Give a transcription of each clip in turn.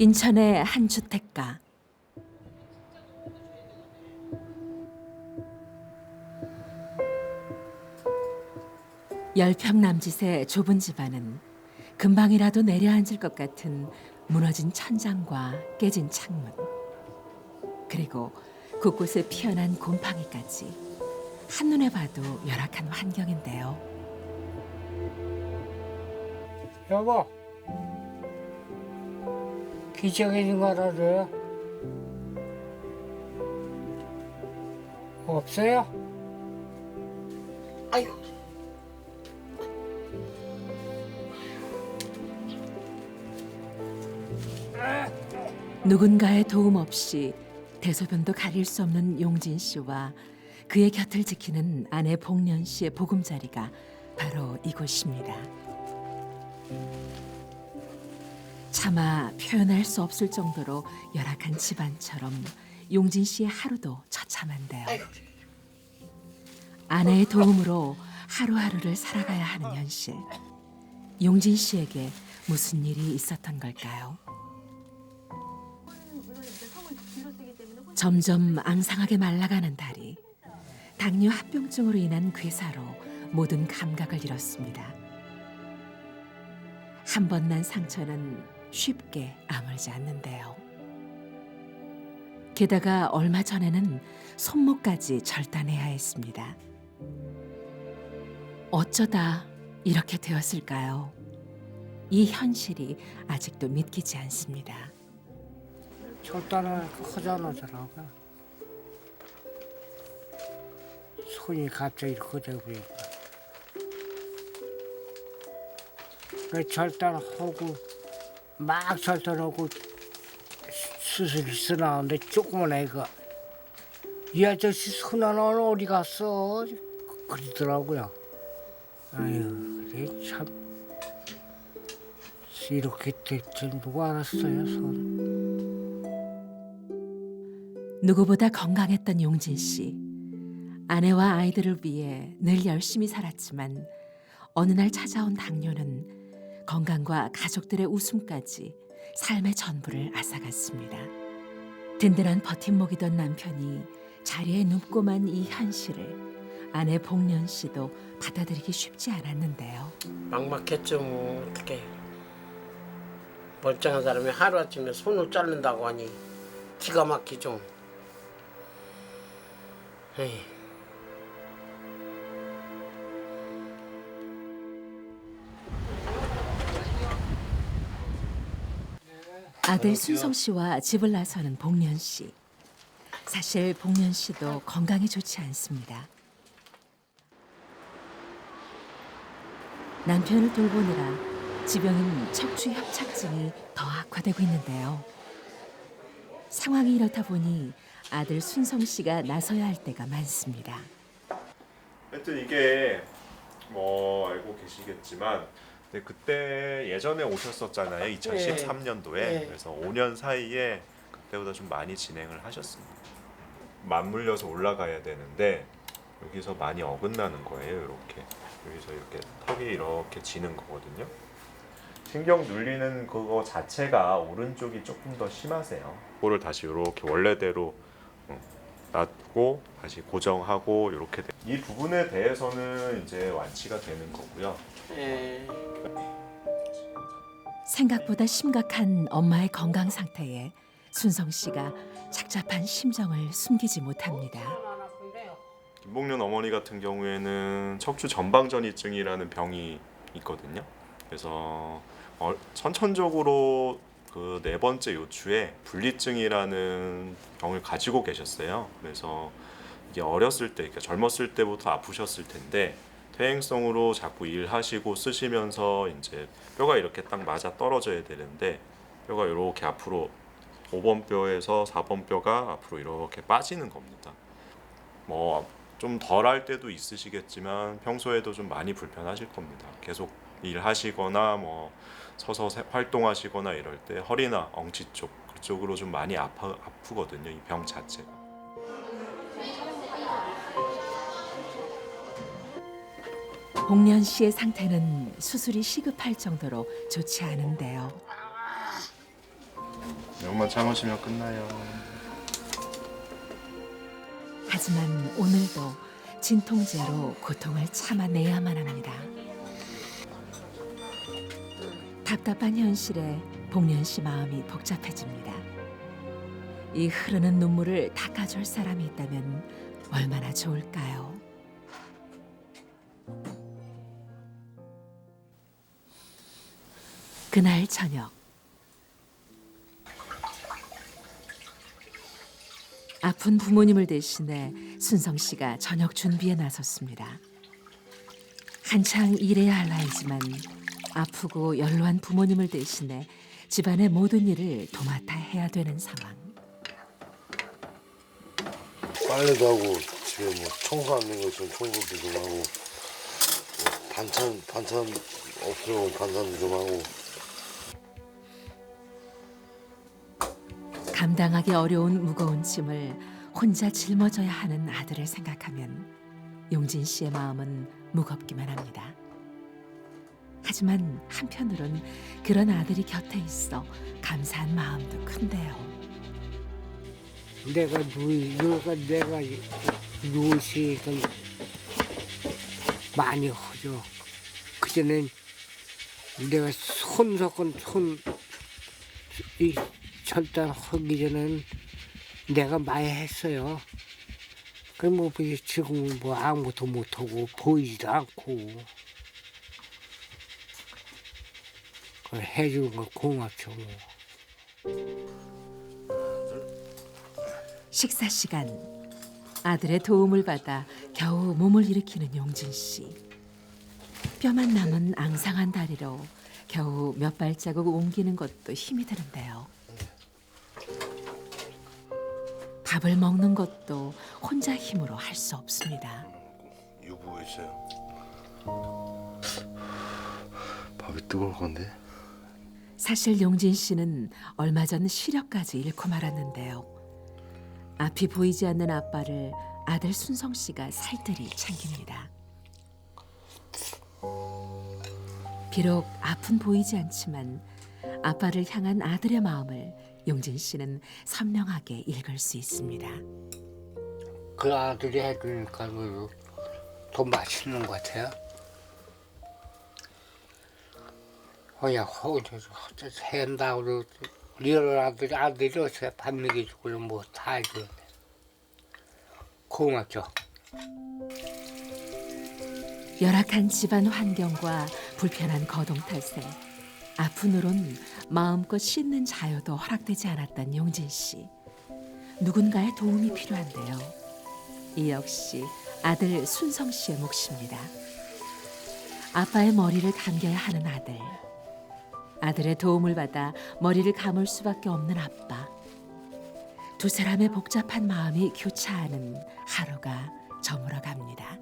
인천의 한 주택가. 열평 남짓의 좁은 집안은 금방이라도 내려앉을 것 같은 무너진 천장과 깨진 창문 그리고 곳곳에 피어난 곰팡이까지 한눈에 봐도 열악한 환경인데요. 여보, 기저귀 좀 갈아줘요. 없어요? 아이고. 누군가의 도움 없이 대소변도 가릴 수 없는 용진 씨와 그의 곁을 지키는 아내 복년 씨의 보금자리가 바로 이곳입니다. 차마 표현할 수 없을 정도로 열악한 집안처럼 용진 씨의 하루도 처참한데요. 아내의 도움으로 하루하루를 살아가야 하는 현실. 용진 씨에게 무슨 일이 있었던 걸까요? 점점 앙상하게 말라가는 다리. 당뇨 합병증으로 인한 괴사로 모든 감각을 잃었습니다. 한 번 난 상처는 쉽게 아물지 않는데요. 게다가 얼마 전에는 손목까지 절단해야 했습니다. 어쩌다 이렇게 되었을까요? 이 현실이 아직도 믿기지 않습니다. 절단을 저라고. 손이 갑자기 커져 버리니까. 그 절단하고, 막 절단하고, 수술이 쓰나는데 조그만 애가, 이 아저씨 손 하나는 어디 갔어? 그러더라고요. 아유, 그래, 참. 이렇게 될줄 누가 알았어요, 손. 누구보다 건강했던 용진 씨. 아내와 아이들을 위해 늘 열심히 살았지만 어느 날 찾아온 당뇨는 건강과 가족들의 웃음까지 삶의 전부를 앗아갔습니다. 든든한 버팀목이던 남편이 자리에 눕고만 이 현실을 아내 복년 씨도 받아들이기 쉽지 않았는데요. 막막했죠 뭐 어떻게 멀쩡한 사람이 하루아침에 손을 자른다고 하니 기가 막히죠 에이, 아들 순성 씨와 집을 나서는 복년 씨. 사실 복년 씨도 건강이 좋지 않습니다. 남편을 돌보느라 지병인 척추 협착증이 더 악화되고 있는데요. 상황이 이렇다 보니 아들 순성 씨가 나서야 할 때가 많습니다. 하여튼 이게 뭐 알고 계시겠지만 근데 그때 예전에 오셨었잖아요. 2013년도에. 네. 그래서 5년 사이에 그때보다 좀 많이 진행을 하셨습니다. 맞물려서 올라가야 되는데 여기서 많이 어긋나는 거예요 이렇게. 여기서 이렇게 턱이 이렇게 지는 거거든요. 신경 눌리는 그거 자체가 오른쪽이 조금 더 심하세요. 그거를 다시 이렇게 원래대로 어, 놔두고 다시 고정하고 이렇게 돼. 이 부분에 대해서는 이제 완치가 되는 거고요. 에, 생각보다 심각한 엄마의 건강 상태에 순성 씨가 착잡한 심정을 숨기지 못합니다. 김복년 어머니 같은 경우에는 척추 전방전이증이라는 병이 있거든요. 그래서 어, 선천적으로 그 네 번째 요추에 분리증이라는 병을 가지고 계셨어요. 그래서 이게 어렸을 때, 그러니까 젊었을 때부터 아프셨을 텐데 퇴행성으로 자꾸 일하시고 쓰시면서 이제 뼈가 이렇게 딱 맞아 떨어져야 되는데 뼈가 이렇게 앞으로 5번 뼈에서 4번 뼈가 앞으로 이렇게 빠지는 겁니다. 뭐 좀 덜 할 때도 있으시겠지만 평소에도 좀 많이 불편하실 겁니다. 계속 일하시거나 뭐 서서 세- 활동하시거나 이럴 때 허리나 엉치 쪽 그쪽으로 좀 많이 아파 아프거든요. 이 병 자체가. 복년 씨의 상태는 수술이 시급할 정도로 좋지 않은데요. 조금만 참으시면 끝나요. 하지만 오늘도 진통제로 고통을 참아내야만 합니다. 답답한 현실에 복련 씨 마음이 복잡해집니다. 이 흐르는 눈물을 닦아줄 사람이 있다면 얼마나 좋을까요? 그날 저녁 아픈 부모님을 대신해 순성 씨가 저녁 준비에 나섰습니다. 한창 일해야 할 나이지만 아프고 연로한 부모님을 대신해 집안의 모든 일을 도맡아 해야 되는 상황. 빨래도 하고 집에 뭐 청소 안 된 거 있으면 청소도 좀 하고 뭐 반찬 반찬 없으면 반찬도 좀 하고 감당하기 어려운 무거운 짐을 혼자 짊어져야 하는 아들을 생각하면 용진 씨의 마음은 무겁기만 합니다. 하지만 한편으론 그런 아들이 곁에 있어 감사한 마음도 큰데요. 내가 누이 누가 내가 누우시니까 많이 허죠. 그전엔 내가 손 섞은 손 이 절단 하기 전엔 내가 많이 했어요. 그럼 뭐 지금은 뭐 아무것도 못하고 보이지도 않고 그걸 해주는 건 고맙죠. 뭐. 식사 시간 아들의 도움을 받아 겨우 몸을 일으키는 용진 씨. 뼈만 남은 앙상한 다리로 겨우 몇 발자국 옮기는 것도 힘이 드는데요. 밥을 먹는 것도 혼자 힘으로 할 수 없습니다. 유부 있어요. 밥이 뜨거울 건데 사실 용진 씨는 얼마 전 시력까지 잃고 말았는데요. 앞이 보이지 않는 아빠를 아들 순성 씨가 살뜰히 챙깁니다. 비록 앞은 보이지 않지만 아빠를 향한 아들의 마음을 용진 씨는 선명하게 읽을 수 있습니다. 그 아들이 해주니까 그더 맛있는 것 같아요. 그냥 호주에서 해한다고 리얼 아들이 아들이 어서 밥 먹여주고 뭐다 해줘. 고맙죠. 열악한 집안 환경과 불편한 거동 탓에 아픈 후론 마음껏 씻는 자유도 허락되지 않았던 용진 씨. 누군가의 도움이 필요한데요. 이 역시 아들 순성 씨의 몫입니다. 아빠의 머리를 감겨야 하는 아들. 아들의 도움을 받아 머리를 감을 수밖에 없는 아빠. 두 사람의 복잡한 마음이 교차하는 하루가 저물어 갑니다.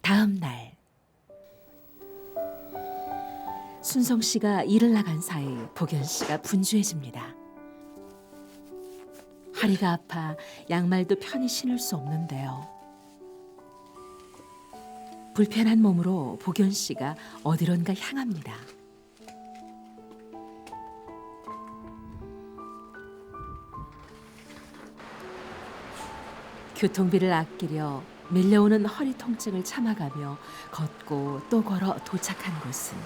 다음 날 순성 씨가 일을 나간 사이 복연 씨가 분주해집니다. 허리가 아파 양말도 편히 신을 수 없는데요. 불편한 몸으로 복연 씨가 어디론가 향합니다. 교통비를 아끼려 밀려오는 허리 통증을 참아가며 걷고 또 걸어 도착한 곳은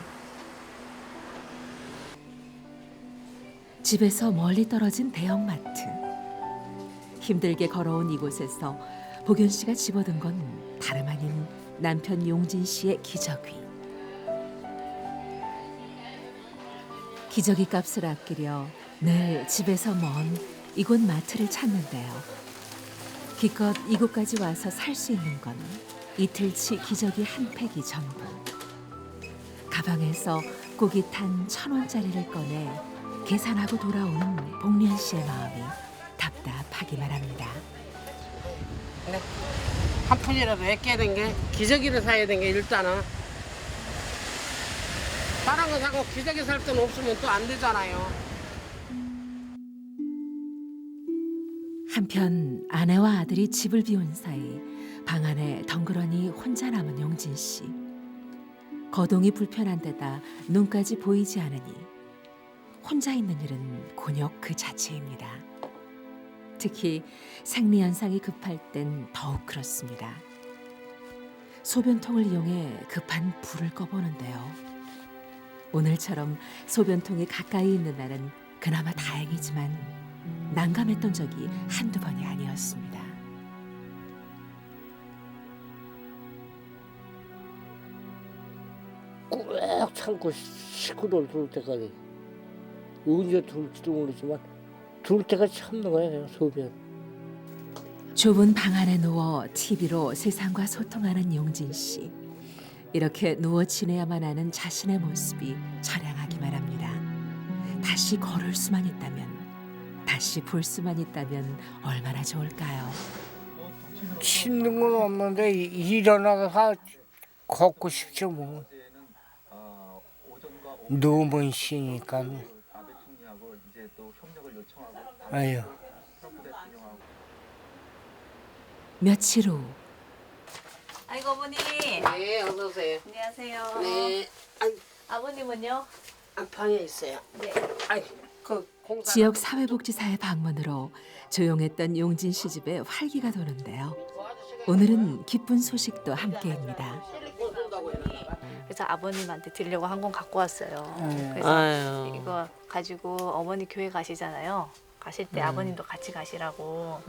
집에서 멀리 떨어진 대형마트. 힘들게 걸어온 이곳에서 복연 씨가 집어든 건 다름 아닌 남편 용진 씨의 기저귀. 기저귀 값을 아끼려 늘 집에서 먼 이곳 마트를 찾는데요. 기껏 이곳까지 와서 살 수 있는 건 이틀치 기저귀 한 팩이 전부. 가방에서 탄천 원짜리를 꺼내 계산하고 돌아오는 복련 씨의 마음이 답답하기만 합니다. 한 푼이라도 아껴야 된게 기저귀를 사야 된 게 일단은 다른 거 사고 기저귀 살 돈 없으면 또 안 되잖아요. 한편 아내와 아들이 집을 비운 사이 방 안에 덩그러니 혼자 남은 용진 씨. 거동이 불편한 데다 눈까지 보이지 않으니 혼자 있는 일은 곤욕 그 자체입니다. 특히 생리 현상이 급할 땐 더욱 그렇습니다. 소변통을 이용해 급한 불을 꺼보는데요. 오늘처럼 소변통이 가까이 있는 날은 그나마 다행이지만 난감했던 적이 한두 번이 아니었습니다. 꾹 참고 둘 때까지 언제 둘지도 모르지만 둘 때까지 참는 거야 그냥 소변 좁은 방 안에 누워 TV로 세상과 소통하는 용진 씨. 이렇게 누워 지내야만 하는 자신의 모습이 처량하기만 합니다. 다시 걸을 수만 있다면, 다시 볼 수만 있다면 얼마나 좋을까요? 힘든 건 없는데 이- 일어나서 걷고 싶죠 뭐 너무 쉬니까 아유 며칠 후 아이고 어머니. 네, 어서 오세요. 안녕하세요. 네, 아이, 아버님은요? 아, 방에 있어요. 네. 아이, 그 공사. 지역 사회복지사의 방문으로 조용했던 용진 씨 집에 활기가 도는데요. 오늘은 기쁜 소식도 함께입니다. 그래서 아버님한테 드리려고 한권 갖고 왔어요. 네. 그래서 아유. 이거 가지고 어머니 교회 가시잖아요. 가실 때 아버님도 같이 가시라고.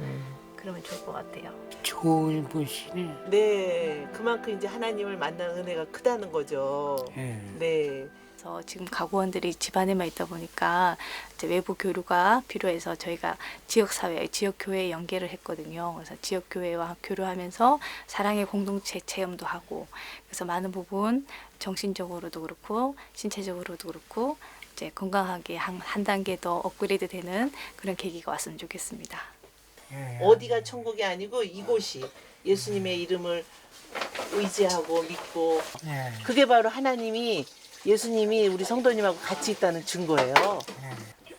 그러면 좋을 것 같아요. 좋은 분이네 네, 그만큼 이제 하나님을 만나는 은혜가 크다는 거죠. 예. 네. 그래서 지금 가구원들이 집안에만 있다 보니까 이제 외부 교류가 필요해서 저희가 지역 사회, 지역 교회에 연계를 했거든요. 그래서 지역 교회와 교류하면서 사랑의 공동체 체험도 하고 그래서 많은 부분 정신적으로도 그렇고 신체적으로도 그렇고 이제 건강하게 한, 한 단계 더 업그레이드 되는 그런 계기가 왔으면 좋겠습니다. 어디가 천국이 아니고 이곳이 예수님의 이름을 의지하고 믿고 예. 그게 바로 하나님이 예수님이 우리 성도님하고 같이 있다는 증거예요.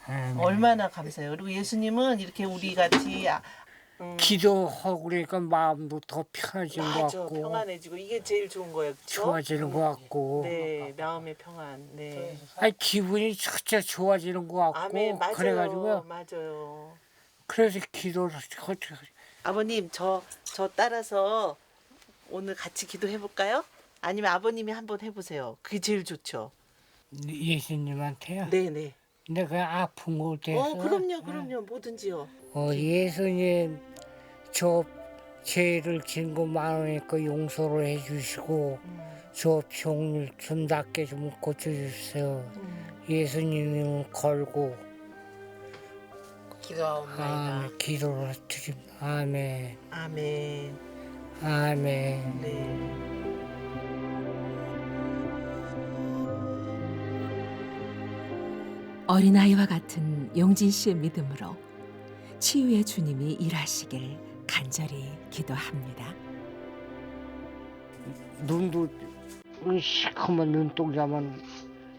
음. 얼마나 감사해요. 그리고 예수님은 이렇게 우리 같이 아, 음, 기도하고 그러니까 마음도 더 편해지는 것 맞아 같고 평안해지고 이게 제일 좋은 거예요. 그렇죠? 좋아지는 것 같고 네, 마음의 평안. 네. 아니 기분이 진짜 좋아지는 것 같고 아멘. 맞아요. 그래가지고 맞아요. 그래서 기도를 하- 아버님 저 저 따라서 오늘 같이 기도해 볼까요? 아니면 아버님이 한번 해보세요. 그게 제일 좋죠. 예수님한테요. 네네. 내가 아픈 곳 대해서 어 그럼요 그럼요 뭐든지요. 어, 예수님 저 죄를 진거 많으니까 용서를 해주시고 음, 저 병을 좀 낫게 좀 고쳐주세요. 음. 예수님을 걸고 기도하옵나이다. 아, 기도를 드립니다. 아멘 아멘. 아멘 네. 어린아이와 같은 용진 씨의 믿음으로 치유의 주님이 일하시길 간절히 기도합니다. 눈도 이 시커먼 눈동자만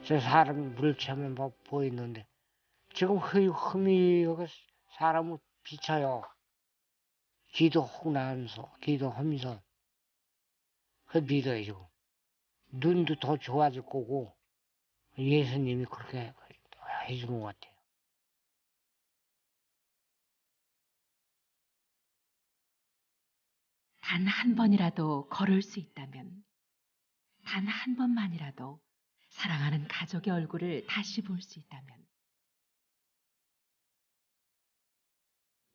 저 사람 물체만 봐- 보이는데 지금 흠이 흠이 사람을 비춰요. 기도하면서 기도하면서 그 믿어야죠. 눈도 더 좋아질 거고 예수님이 그렇게 해준 것 같아요. 단 한 번이라도 걸을 수 있다면, 단 한 번만이라도 사랑하는 가족의 얼굴을 다시 볼 수 있다면,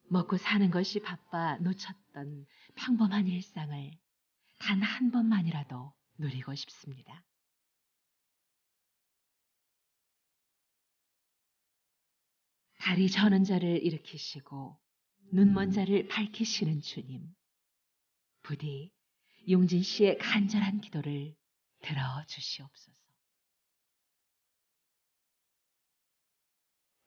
먹고 사는 것이 바빠 놓쳤던 평범한 일상을 단 한 번만이라도 누리고 싶습니다. 다리 저는 자를 일으키시고 눈먼 자를 밝히시는 주님. 부디 용진 씨의 간절한 기도를 들어 주시옵소서.